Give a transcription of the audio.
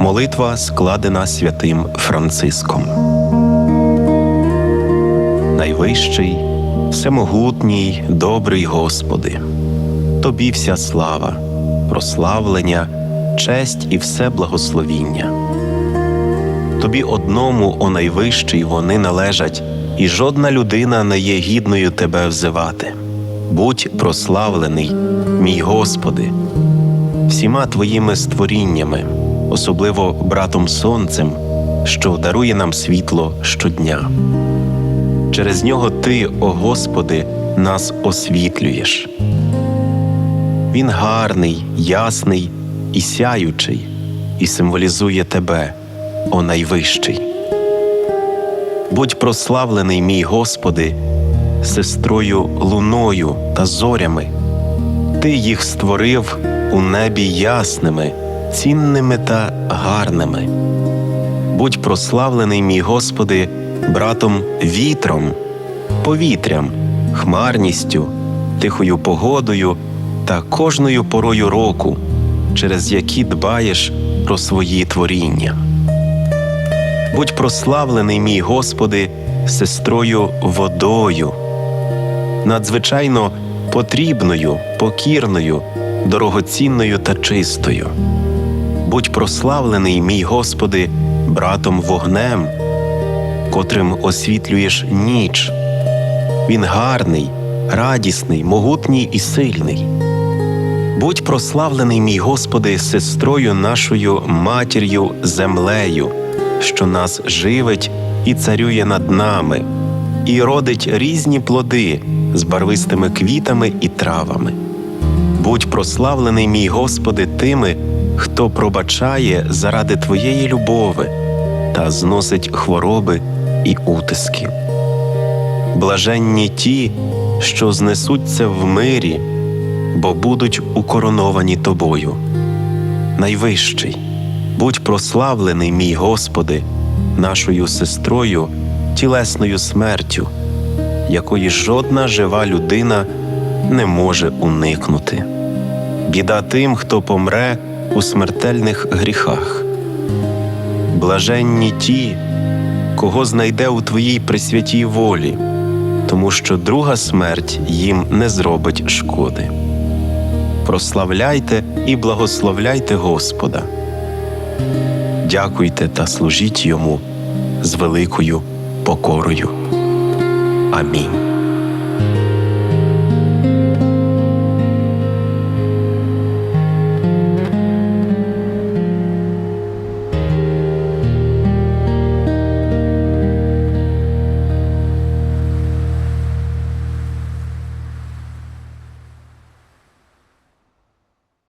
Молитва складена святим Франциском. Найвищий, всемогутній, добрий Господи, Тобі вся слава, прославлення, честь і все благословіння. Тобі одному, о найвищий, вони належать, і жодна людина не є гідною тебе взивати. Будь прославлений, мій Господи, всіма твоїми створіннями, особливо братом Сонцем, що дарує нам світло щодня. Через нього Ти, о Господи, нас освітлюєш. Він гарний, ясний і сяючий, і символізує Тебе, о найвищий. Будь прославлений, мій Господи, сестрою луною та зорями. Ти їх створив у небі ясними, цінними та гарними. Будь прославлений, мій Господи, братом вітром, повітрям, хмарністю, тихою погодою та кожною порою року, через які дбаєш про свої творіння. Будь прославлений, мій Господи, сестрою водою, надзвичайно потрібною, покірною, дорогоцінною та чистою. Будь прославлений, мій Господи, братом вогнем, котрим освітлюєш ніч. Він гарний, радісний, могутній і сильний. Будь прославлений, мій Господи, сестрою нашою матір'ю землею, що нас живить і царює над нами, і родить різні плоди з барвистими квітами і травами. Будь прославлений, мій Господи, тими, хто пробачає заради Твоєї любови та зносить хвороби і утиски. Блаженні ті, що знесуться в мирі, бо будуть укороновані тобою. Найвищий, будь прославлений, мій Господи, нашою сестрою, тілесною смертю, якої жодна жива людина не може уникнути. Біда тим, хто помре у смертельних гріхах. Блаженні ті, кого знайде у Твоїй присвятій волі, тому що друга смерть їм не зробить шкоди. Прославляйте і благословляйте Господа. Дякуйте та служіть йому з великою покорою. Амінь.